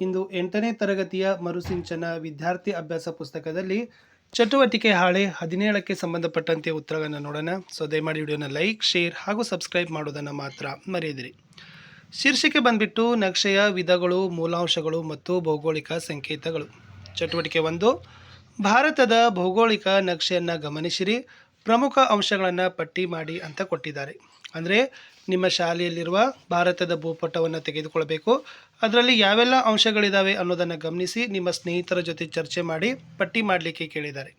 ಇಂದು ಎಂಟನೇ ತರಗತಿಯ ಮರುಸಿಂಚನ ವಿದ್ಯಾರ್ಥಿ ಅಭ್ಯಾಸ ಪುಸ್ತಕದಲ್ಲಿ ಚಟುವಟಿಕೆ ಹಾಳೆ ಹದಿನೇಳಕ್ಕೆ ಸಂಬಂಧಪಟ್ಟಂತೆ ಉತ್ತರಗಳನ್ನು ನೋಡೋಣ. ಸೊ ದಯಮಾಡಿ ವಿಡಿಯೋನ ಲೈಕ್, ಶೇರ್ ಹಾಗೂ ಸಬ್ಸ್ಕ್ರೈಬ್ ಮಾಡೋದನ್ನು ಮಾತ್ರ ಮರೆಯದಿರಿ. ಶೀರ್ಷಿಕೆ ಬಂದ್ಬಿಟ್ಟು ನಕ್ಷೆಯ ವಿಧಗಳು, ಮೂಲಾಂಶಗಳು ಮತ್ತು ಭೌಗೋಳಿಕ ಸಂಕೇತಗಳು. ಚಟುವಟಿಕೆ ಒಂದು, ಭಾರತದ ಭೌಗೋಳಿಕ ನಕ್ಷೆಯನ್ನು ಗಮನಿಸಿರಿ, ಪ್ರಮುಖ ಅಂಶಗಳನ್ನು ಪಟ್ಟಿ ಮಾಡಿ ಅಂತ ಕೊಟ್ಟಿದ್ದಾರೆ. ಅಂದರೆ, ನಿಮ್ಮ ಶಾಲೆಯಲ್ಲಿರುವ ಭಾರತದ ಭೂಪಟವನ್ನು ತೆಗೆದುಕೊಳ್ಬೇಕು ಅದರಲ್ಲಿ ಯಾವೆಲ್ಲ ಅಂಶಗಳಿದ್ದಾವೆ ಅನ್ನೋದನ್ನು ಗಮನಿಸಿ ನಿಮ್ಮ ಸ್ನೇಹಿತರ ಜೊತೆ ಚರ್ಚೆ ಮಾಡಿ, ಪಟ್ಟಿ ಮಾಡಲಿಕ್ಕೆ ಕೇಳಿದ್ದಾರೆ.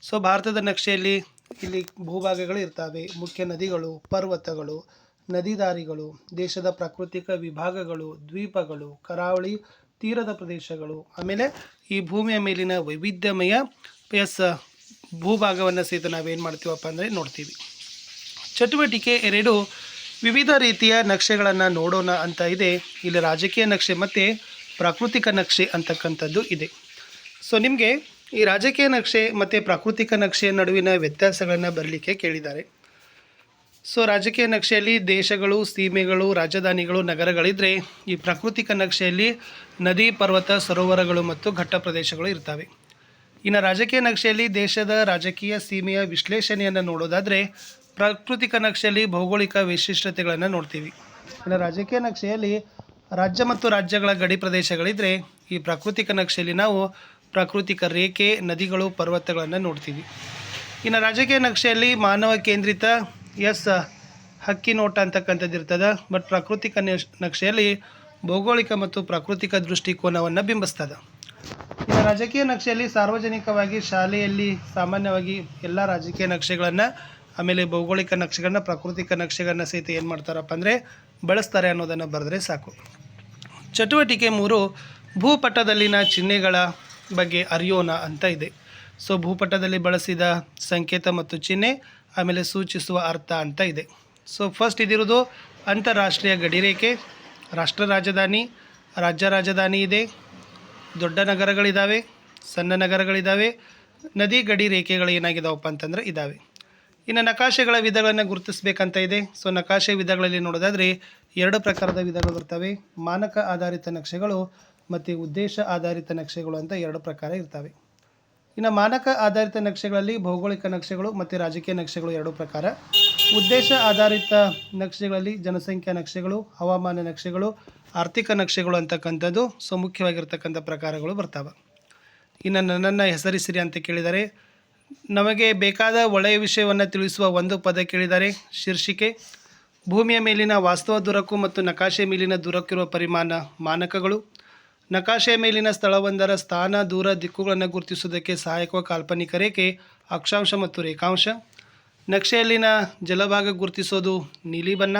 ಸೊ, ಭಾರತದ ನಕ್ಷೆಯಲ್ಲಿ ಇಲ್ಲಿ ಭೂಭಾಗಗಳು ಇರ್ತವೆ. ಮುಖ್ಯ ನದಿಗಳು, ಪರ್ವತಗಳು ನದಿ ದಾರಿಗಳು ದೇಶದ ಪ್ರಾಕೃತಿಕ ವಿಭಾಗಗಳು, ದ್ವೀಪಗಳು, ಕರಾವಳಿ ತೀರದ ಪ್ರದೇಶಗಳು. ಆಮೇಲೆ ಈ ಭೂಮಿಯ ಮೇಲಿನ ವೈವಿಧ್ಯಮಯ ಎಸ್ ಭೂಭಾಗವನ್ನು ಸಹಿತ ನಾವೇನು ಮಾಡ್ತೀವಪ್ಪ ಅಂದರೆ ನೋಡ್ತೀವಿ. ಚಟುವಟಿಕೆ ಎರಡು ವಿವಿಧ ರೀತಿಯ ನಕ್ಷೆಗಳನ್ನು ನೋಡೋಣ ಅಂತ ಇದೆ. ಇಲ್ಲಿ ರಾಜಕೀಯ ನಕ್ಷೆ ಮತ್ತು ಪ್ರಾಕೃತಿಕ ನಕ್ಷೆ ಅಂತಕ್ಕಂಥದ್ದು ಇದೆ. ಸೊ ನಿಮಗೆ ಈ ರಾಜಕೀಯ ನಕ್ಷೆ ಮತ್ತು ಪ್ರಾಕೃತಿಕ ನಕ್ಷೆಯ ನಡುವಿನ ವ್ಯತ್ಯಾಸಗಳನ್ನು ಬರಲಿಕ್ಕೆ ಕೇಳಿದ್ದಾರೆ. ಸೊ ರಾಜಕೀಯ ನಕ್ಷೆಯಲ್ಲಿ ದೇಶಗಳು, ಸೀಮೆಗಳು, ರಾಜಧಾನಿಗಳು ನಗರಗಳಿದ್ದರೆ ಈ ಪ್ರಾಕೃತಿಕ ನಕ್ಷೆಯಲ್ಲಿ ನದಿ, ಪರ್ವತ, ಸರೋವರಗಳು ಮತ್ತು ಘಟ್ಟ ಪ್ರದೇಶಗಳು ಇರ್ತವೆ. ಇನ್ನು ರಾಜಕೀಯ ನಕ್ಷೆಯಲ್ಲಿ ದೇಶದ ರಾಜಕೀಯ ಸೀಮೆಯ ವಿಶ್ಲೇಷಣೆಯನ್ನು ನೋಡೋದಾದರೆ ಪ್ರಾಕೃತಿಕ ನಕ್ಷೆಯಲ್ಲಿ ಭೌಗೋಳಿಕ ವಿಶಿಷ್ಟತೆಗಳನ್ನು ನೋಡ್ತೀವಿ. ಇನ್ನು ರಾಜಕೀಯ ನಕ್ಷೆಯಲ್ಲಿ ರಾಜ್ಯ ಮತ್ತು ರಾಜ್ಯಗಳ ಗಡಿ ಪ್ರದೇಶಗಳಿದ್ದರೆ ಈ ಪ್ರಾಕೃತಿಕ ನಕ್ಷೆಯಲ್ಲಿ ನಾವು ಪ್ರಾಕೃತಿಕ ರೇಖೆ, ನದಿಗಳು, ಪರ್ವತಗಳನ್ನು ನೋಡ್ತೀವಿ. ಇನ್ನು ರಾಜಕೀಯ ನಕ್ಷೆಯಲ್ಲಿ ಮಾನವ ಕೇಂದ್ರಿತ ಎಸ್ ಹಕ್ಕಿ ನೋಟ ಅಂತಕ್ಕಂಥದ್ದು ಇರ್ತದೆ. ಬಟ್ ಪ್ರಾಕೃತಿಕ ನಕ್ಷ- ನಕ್ಷೆಯಲ್ಲಿ ಭೌಗೋಳಿಕ ಮತ್ತು ಪ್ರಾಕೃತಿಕ ದೃಷ್ಟಿಕೋನವನ್ನು ಬಿಂಬಿಸ್ತದೆ. ಇನ್ನು ರಾಜಕೀಯ ನಕ್ಷೆಯಲ್ಲಿ ಸಾರ್ವಜನಿಕವಾಗಿ ಶಾಲೆಯಲ್ಲಿ ಸಾಮಾನ್ಯವಾಗಿ ಎಲ್ಲ ರಾಜಕೀಯ ನಕ್ಷೆಗಳನ್ನು ಆಮೇಲೆ ಭೌಗೋಳಿಕ ನಕ್ಷೆಗಳನ್ನ, ಪ್ರಾಕೃತಿಕ ನಕ್ಷೆಗಳನ್ನ ಸಹಿತ ಏನು ಮಾಡ್ತಾರಪ್ಪ ಅಂದರೆ ಬಳಸ್ತಾರೆ ಅನ್ನೋದನ್ನು ಬರೆದ್ರೆ ಸಾಕು. ಚಟುವಟಿಕೆ ಮೂರು, ಭೂಪಟದಲ್ಲಿನ ಚಿಹ್ನೆಗಳ ಬಗ್ಗೆ ಅರಿಯೋಣ ಅಂತ ಇದೆ. ಸೊ ಭೂಪಟದಲ್ಲಿ ಬಳಸಿದ ಸಂಕೇತ ಮತ್ತು ಚಿಹ್ನೆ, ಆಮೇಲೆ ಸೂಚಿಸುವ ಅರ್ಥ ಅಂತ ಇದೆ. ಸೊ ಫಸ್ಟ್ ಇದಿರೋದು ಅಂತಾರಾಷ್ಟ್ರೀಯ ಗಡಿರೇಖೆ, ರಾಷ್ಟ್ರ ರಾಜಧಾನಿ, ರಾಜ್ಯ ರಾಜಧಾನಿ ಇದೆ, ದೊಡ್ಡ ನಗರಗಳಿದ್ದಾವೆ ಸಣ್ಣ ನಗರಗಳಿದ್ದಾವೆ ನದಿ ಗಡಿ ರೇಖೆಗಳು ಏನಾಗಿದಾವಪ್ಪ ಅಂತಂದ್ರೆ ಇದ್ದಾವೆ ಇನ್ನು ನಕಾಶೆಗಳ ವಿಧಗಳನ್ನು ಗುರುತಿಸಬೇಕಂತ ಇದೆ. ಸೊ ನಕಾಶೆ ವಿಧಗಳಲ್ಲಿ ನೋಡೋದಾದರೆ ಎರಡು ಪ್ರಕಾರದ ವಿಧಗಳು ಬರ್ತವೆ ಮಾನಕ ಆಧಾರಿತ ನಕ್ಷೆಗಳು ಮತ್ತು ಉದ್ದೇಶ ಆಧಾರಿತ ನಕ್ಷೆಗಳು ಅಂತ ಎರಡು ಪ್ರಕಾರ ಇರ್ತವೆ. ಇನ್ನು ಮಾನಕ ಆಧಾರಿತ ನಕ್ಷೆಗಳಲ್ಲಿ ಭೌಗೋಳಿಕ ನಕ್ಷೆಗಳು ಮತ್ತು ರಾಜಕೀಯ ನಕ್ಷೆಗಳು ಎರಡು ಪ್ರಕಾರ. ಉದ್ದೇಶ ಆಧಾರಿತ ನಕ್ಷೆಗಳಲ್ಲಿ ಜನಸಂಖ್ಯಾ ನಕ್ಷೆಗಳು, ಹವಾಮಾನ ನಕ್ಷೆಗಳು, ಆರ್ಥಿಕ ನಕ್ಷೆಗಳು ಅಂತಕ್ಕಂಥದ್ದು. ಸೊ ಮುಖ್ಯವಾಗಿರ್ತಕ್ಕಂಥ ಪ್ರಕಾರಗಳು ಬರ್ತವೆ. ಇನ್ನು ನನ್ನನ್ನು ಹೆಸರಿಸಿರಿ ಅಂತ ಕೇಳಿದರೆ ನಮಗೆ ಬೇಕಾದ ಒಳ್ಳೆಯ ವಿಷಯವನ್ನು ತಿಳಿಸುವ ಒಂದು ಪದ ಕೇಳಿದ್ದಾರೆ ಶೀರ್ಷಿಕೆ. ಭೂಮಿಯ ಮೇಲಿನ ವಾಸ್ತವ ದೂರಕ್ಕೂ ಮತ್ತು ನಕಾಶೆ ಮೇಲಿನ ದೂರಕ್ಕಿರುವ ಪರಿಮಾಣ ಮಾನಕಗಳು. ನಕಾಶೆಯ ಮೇಲಿನ ಸ್ಥಳವೊಂದರ ಸ್ಥಾನ, ದೂರ, ದಿಕ್ಕುಗಳನ್ನು ಗುರುತಿಸುವುದಕ್ಕೆ ಸಹಾಯಕವ ಕಾಲ್ಪನಿಕ ರೇಖೆ, ಅಕ್ಷಾಂಶ ಮತ್ತು ರೇಖಾಂಶ. ನಕ್ಷೆಯಲ್ಲಿನ ಜಲಭಾಗ ಗುರುತಿಸೋದು ನೀಲಿ ಬಣ್ಣ.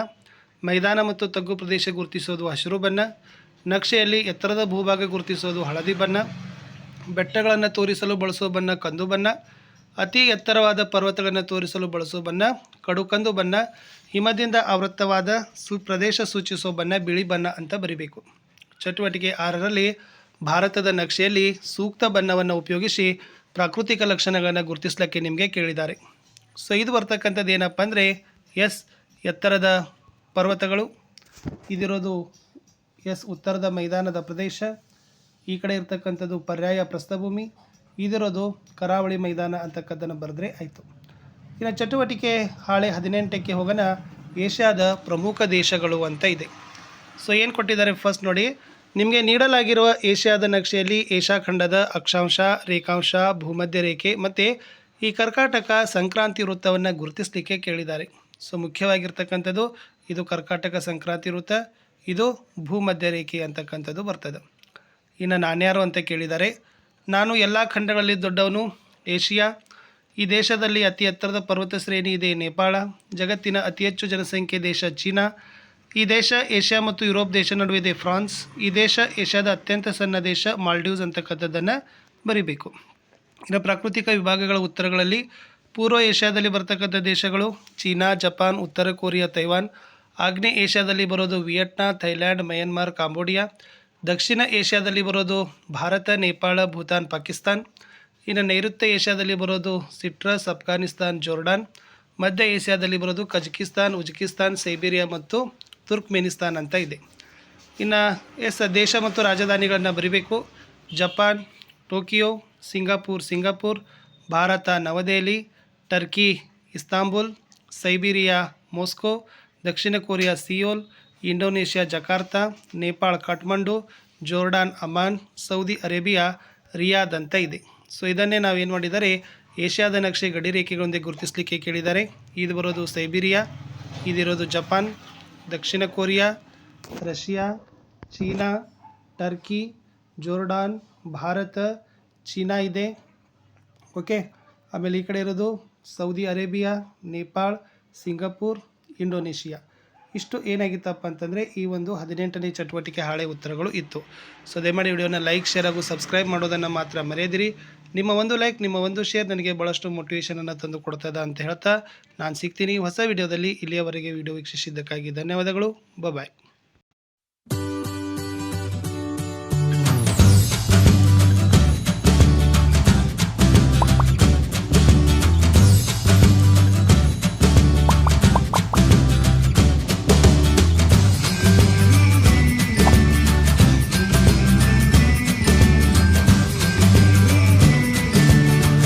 ಮೈದಾನ ಮತ್ತು ತಗ್ಗು ಪ್ರದೇಶ ಗುರುತಿಸೋದು ಹಸಿರು ಬಣ್ಣ. ನಕ್ಷೆಯಲ್ಲಿ ಎತ್ತರದ ಭೂಭಾಗ ಗುರುತಿಸೋದು ಹಳದಿ ಬಣ್ಣ. ಬೆಟ್ಟಗಳನ್ನು ತೋರಿಸಲು ಬಳಸುವ ಬಣ್ಣ ಕಂದು ಬಣ್ಣ. ಅತಿ ಎತ್ತರವಾದ ಪರ್ವತಗಳನ್ನು ತೋರಿಸಲು ಬಳಸುವ ಬಣ್ಣ, ಕಡುಕಂದು ಬಣ್ಣ, ಹಿಮದಿಂದ ಆವೃತ್ತವಾದ ಸು ಪ್ರದೇಶ ಸೂಚಿಸುವ ಬಣ್ಣ, ಬಿಳಿ ಬಣ್ಣ ಅಂತ ಬರಿಬೇಕು. ಚಟುವಟಿಕೆ ಆರರಲ್ಲಿ ಭಾರತದ ನಕ್ಷೆಯಲ್ಲಿ ಸೂಕ್ತ ಬಣ್ಣವನ್ನು ಉಪಯೋಗಿಸಿ ಪ್ರಾಕೃತಿಕ ಲಕ್ಷಣಗಳನ್ನು ಗುರುತಿಸಲಿಕ್ಕೆ ನಿಮಗೆ ಕೇಳಿದ್ದಾರೆ. ಸೊ, ಇದು ಬರ್ತಕ್ಕಂಥದ್ದು ಏನಪ್ಪ ಅಂದರೆ, ಎಸ್ ಎತ್ತರದ ಪರ್ವತಗಳು, ಇದಿರೋದು ಎಸ್ ಉತ್ತರದ ಮೈದಾನದ ಪ್ರದೇಶ, ಈ ಕಡೆ ಇರ್ತಕ್ಕಂಥದ್ದು ಪರ್ಯಾಯ ಪ್ರಸ್ಥಭೂಮಿ ಇದಿರೋದು ಕರಾವಳಿ ಮೈದಾನ ಅಂತಕ್ಕದ್ದನ್ನು ಬರೆದ್ರೆ ಆಯಿತು. ಇನ್ನು ಚಟುವಟಿಕೆ ಹಾಳೆ ಹದಿನೆಂಟಕ್ಕೆ ಹೋಗೋಣ. ಏಷ್ಯಾದ ಪ್ರಮುಖ ದೇಶಗಳು ಅಂತ ಇದೆ. ಸೊ ಏನು ಕೊಟ್ಟಿದ್ದಾರೆ ಫಸ್ಟ್ ನೋಡಿ. ನಿಮಗೆ ನೀಡಲಾಗಿರುವ ಏಷ್ಯಾದ ನಕ್ಷೆಯಲ್ಲಿ ಏಷ್ಯಾ ಖಂಡದ ಅಕ್ಷಾಂಶ, ರೇಖಾಂಶ, ಭೂಮಧ್ಯ ರೇಖೆ ಮತ್ತು ಈ ಕರ್ಕಾಟಕ ಸಂಕ್ರಾಂತಿ ವೃತ್ತವನ್ನು ಗುರುತಿಸಲಿಕ್ಕೆ ಕೇಳಿದ್ದಾರೆ. ಸೊ ಮುಖ್ಯವಾಗಿರ್ತಕ್ಕಂಥದ್ದು ಇದು ಕರ್ಕಾಟಕ ಸಂಕ್ರಾಂತಿ ವೃತ್ತ, ಇದು ಭೂಮಧ್ಯ ರೇಖೆ ಅಂತಕ್ಕಂಥದ್ದು ಬರ್ತದೆ. ಇನ್ನು ನಾನ್ಯಾರು ಅಂತ ಕೇಳಿದ್ದಾರೆ? ನಾನು ಎಲ್ಲ ಖಂಡಗಳಲ್ಲಿ ದೊಡ್ಡವನು, ಏಷ್ಯಾ. ಈ ದೇಶದಲ್ಲಿ ಅತಿ ಎತ್ತರದ ಪರ್ವತ ಶ್ರೇಣಿ ಇದೆ ನೇಪಾಳ. ಜಗತ್ತಿನ ಅತಿ ಹೆಚ್ಚು ಜನಸಂಖ್ಯೆ ದೇಶ ಚೀನಾ. ಈ ದೇಶ ಏಷ್ಯಾ ಮತ್ತು ಯುರೋಪ್ ದೇಶ ನಡುವೆ ಇದೆ ಫ್ರಾನ್ಸ್. ಈ ದೇಶ ಏಷ್ಯಾದ ಅತ್ಯಂತ ಸಣ್ಣ ದೇಶ ಮಾಲ್ಡೀವ್ಸ್ ಅಂತಕ್ಕಂಥದ್ದನ್ನು ಬರಿಬೇಕು. ಇನ್ನು ಪ್ರಾಕೃತಿಕ ವಿಭಾಗಗಳ ಉತ್ತರಗಳಲ್ಲಿ ಪೂರ್ವ ಏಷ್ಯಾದಲ್ಲಿ ಬರತಕ್ಕಂಥ ದೇಶಗಳು ಚೀನಾ, ಜಪಾನ್, ಉತ್ತರ ಕೊರಿಯಾ, ತೈವಾನ್. ಆಗ್ನೇಯ ಏಷ್ಯಾದಲ್ಲಿ ಬರೋದು ವಿಯೆಟ್ನಾ, ಥೈಲ್ಯಾಂಡ್, ಮಯನ್ಮಾರ್, ಕಾಂಬೋಡಿಯಾ. ದಕ್ಷಿಣ ಏಷ್ಯಾದಲ್ಲಿ ಬರೋದು ಭಾರತ, ನೇಪಾಳ, ಭೂತಾನ್, ಪಾಕಿಸ್ತಾನ್. ಇನ್ನು ನೈಋತ್ಯ ಏಷ್ಯಾದಲ್ಲಿ ಬರೋದು ಸಿಟ್ರಸ್, ಅಫ್ಘಾನಿಸ್ತಾನ್, ಜೋರ್ಡಾನ್. ಮಧ್ಯ ಏಷ್ಯಾದಲ್ಲಿ ಬರೋದು ಕಜಕಿಸ್ತಾನ್ ಉಜ್ಕಿಸ್ತಾನ್ ಸೈಬೀರಿಯಾ ಮತ್ತು ತುರ್ಕ್ಮೆನಿಸ್ತಾನ್ ಅಂತ ಇದೆ. ಇನ್ನು ಎಸ್, ದೇಶ ಮತ್ತು ರಾಜಧಾನಿಗಳನ್ನು ಬರಿಬೇಕು. Japan, Tokyo, Singapore Singapore, Bharat, Navadehali, Turkey, Istanbul, Siberia, Moscow, ದಕ್ಷಿಣ Korea, Seoul Indonesia, Jakarta, Nepal, Kathmandu, Jordan, Amman, Saudi Arabia Riyadh ಅಂತ ಇದೆ. ಸೊ, ಇದನ್ನೇ ನಾವು ಏನು ಮಾಡಿದ್ದಾರೆ ಏಷ್ಯಾದ ನಕ್ಷೆ ಗಡಿ ರೇಖೆಗಳೊಂದಿಗೆ ಗುರುತಿಸಲಿಕ್ಕೆ ಕೇಳಿದ್ದಾರೆ ಇದು ಬರೋದು ಸೈಬೀರಿಯಾ, ಇದಿರೋದು ಜಪಾನ್, ದಕ್ಷಿಣ Korea, Russia, China, Turkey, Jordan, Bharat, China ಇದೆ. ಓಕೆ, ಆಮೇಲೆ ಈ ಕಡೆ ಇರೋದು Saudi Arabia, Nepal, Singapore, Indonesia. ಇಷ್ಟು ಏನಾಗಿತ್ತಪ್ಪ ಅಂತಂದರೆ ಈ ಒಂದು ಹದಿನೆಂಟನೇ ಚಟುವಟಿಕೆ ಹಾಳೆ ಉತ್ತರಗಳು ಇತ್ತು. ಸೊ ದಯಮಾಡಿ ವಿಡಿಯೋನ ಲೈಕ್ ಶೇರ್ ಹಾಗೂ ಸಬ್ಸ್ಕ್ರೈಬ್ ಮಾಡೋದನ್ನು ಮಾತ್ರ ಮರೆಯದಿರಿ. ನಿಮ್ಮ ಒಂದು ಲೈಕ್ ನಿಮ್ಮ ಒಂದು ಶೇರ್ ನನಗೆ ಭಾಳಷ್ಟು ಮೋಟಿವೇಶನನ್ನು ತಂದು ಕೊಡ್ತದ ಅಂತ ಹೇಳ್ತಾ ನಾನು ಸಿಗ್ತೀನಿ ಹೊಸ ವಿಡಿಯೋದಲ್ಲಿ ಇಲ್ಲಿಯವರೆಗೆ ವಿಡಿಯೋ ವೀಕ್ಷಿಸಿದ್ದಕ್ಕಾಗಿ ಧನ್ಯವಾದಗಳು. ಬಾಯ್